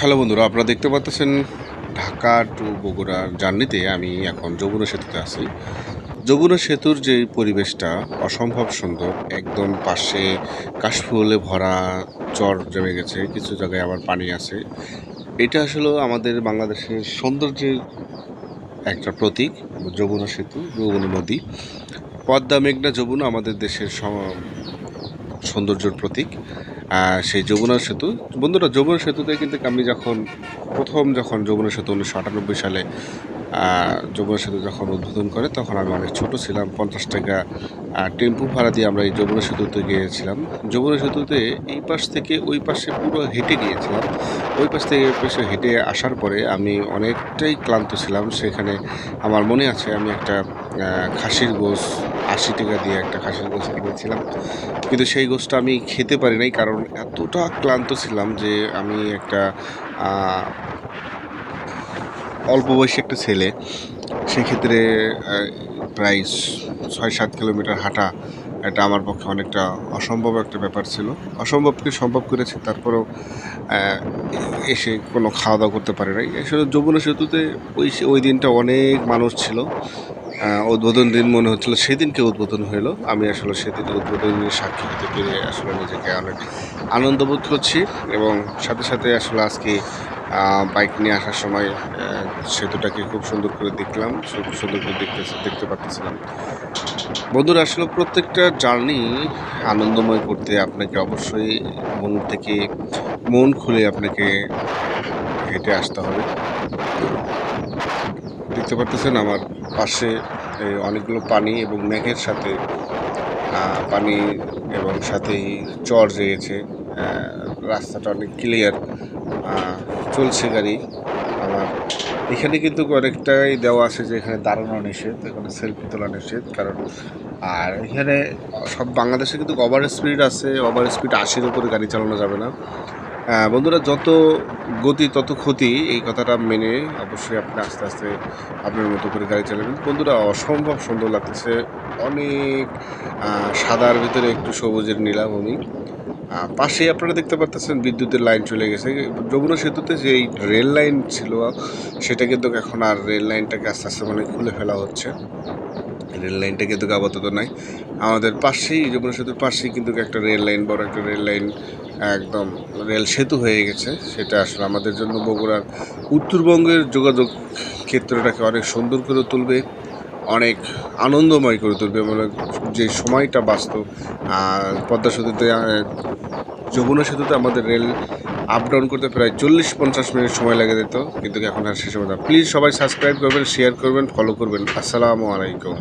Hello বন্ধুরা, আপনারা দেখতে পাচ্ছেন ঢাকা টু বগুড়ার জার্নিতে আমি এখন যমুনা সেতুতে আছি। যমুনা সেতুর যে পরিবেশটা অসম্ভব সুন্দর, একদম পাশে কাশফুলে ভরা চর জমে গেছে, কিছু জায়গায় আবার পানি আছে। এটা আসলে আমাদের বাংলাদেশের সৌন্দর্যের একটা প্রতীক, যমুনা সেতু, যমুনা নদী। পদ্মা, মেঘনা, যমুনা আমাদের দেশের সৌন্দর্যের প্রতীক। সেই যমুনা সেতু। বন্ধুরা যমুনা সেতুতে কিন্তু আমি যখন, প্রথম যখন যমুনা সেতু উনিশশো আটানব্বই সালে যমুনা সেতু যখন উদ্বোধন করে, তখন আমি অনেক ছোট ছিলাম, পঞ্চাশ টাকা টেম্পু ভাড়া দিয়ে আমরা এই যমুনা সেতুতে গিয়েছিলাম। যমুনা সেতুতে এই পাশ থেকে ওই পাশে পুরো হেঁটে গিয়েছিলাম। ওই পাশ থেকে পাশে হেঁটে আসার পরে আমি অনেকটাই ক্লান্ত ছিলাম। সেখানে আমার মনে আছে, আমি একটা খাসির গোস আশি টাকা দিয়ে একটা খাসির গোস কিনেছিলাম। কিন্তু সেই গোসটা আমি খেতে পারি নাই, কারণ এতটা ক্লান্ত ছিলাম যে আমি একটা অল্প বয়সী একটা ছেলে, সেক্ষেত্রে প্রায় ছয় সাত কিলোমিটার হাঁটা এটা আমার পক্ষে অনেকটা অসম্ভব একটা ব্যাপার ছিল। অসম্ভবকে সম্ভব করেছে, তারপরেও এসে কোনো খাওয়া দাওয়া করতে পারে নাই। আসলে যমুনা সেতুতে ওই ওই দিনটা অনেক মানুষ ছিল। উদ্বোধন দিন মনে হচ্ছিল সেদিনকে উদ্বোধন হলো আমি আসলে সেদিন উদ্বোধনের সাক্ষী হতে পেরে আসলে নিজেকে অনেক আনন্দ বোধ করছি এবং সাথে সাথে আসলে আজকে বাইক নিয়ে আসার সময় সেতুটাকে খুব সুন্দর করে দেখলাম খুব সুন্দর করে দেখতে দেখতে পাচ্ছিলাম বন্ধুরা আসলে প্রত্যেকটা জার্নি আনন্দময় করতে আপনাকে অবশ্যই মন থেকে মন খুলে আপনাকে হেঁটে আসতে হবে। দেখতে পাচ্ছেন আমার পাশে অনেকগুলো পানি এবং মেঘের সাথে পানি এবং সাথেই চর আহ, রাস্তাটা অনেক ক্লিয়ার চলছে গাড়ি। আমার এখানে কিন্তু অনেকটাই দেওয়া আছে যে এখানে দাঁড়ানো নিষেধ, এখানে সেলফি তোলা নিষেধ। কারণ, আর এখানে সব বাংলাদেশে কিন্তু ওভার স্পিড আছে ওভার স্পিড আশির উপরে গাড়ি চালানো যাবে না। বন্ধুরা, যত গতি, তত ক্ষতি, এই কথাটা মেনে অবশ্যই আপনি আস্তে আস্তে আপনার মতো করে গাড়ি চালাবেন। বন্ধুরা, অসম্ভব সুন্দর লাগতেছে। অনেক সাদার ভিতরে একটু সবুজের নীলাভূমি। পাশেই আপনারা দেখতে পাচ্ছেন বিদ্যুতের লাইন চলে গেছে। যমুনা সেতুতে যে এই রেল লাইন ছিল, সেটা কিন্তু এখন আর রেল লাইনটাকে আস্তে আস্তে মানে খুলে ফেলা হচ্ছে। রেল লাইনটা কিন্তু আপাতত নাই। আমাদের পাশেই, যমুনা সেতুর পাশেই কিন্তু একটা রেল লাইন, বড় একটা রেল লাইন, একদম রেল সেতু হয়ে গেছে। সেটা আসলে আমাদের জন্য বগুড়ার উত্তরবঙ্গের যোগাযোগ ক্ষেত্রটাকে অনেক সুন্দর করে তুলবে। অনেক আনন্দময় করে তুলবে মানে যে সময়টা বাঁচত আর পদ্মা সেতুতে যমুনা সেতুতে আমাদের রেল আপ ডাউন করতে প্রায় চল্লিশ পঞ্চাশ মিনিট সময় লাগে যেত, কিন্তু এখন আর সে সময় প্লিজ সবাই সাবস্ক্রাইব করবেন শেয়ার করবেন ফলো করবেন। আসসালামু আলাইকুম।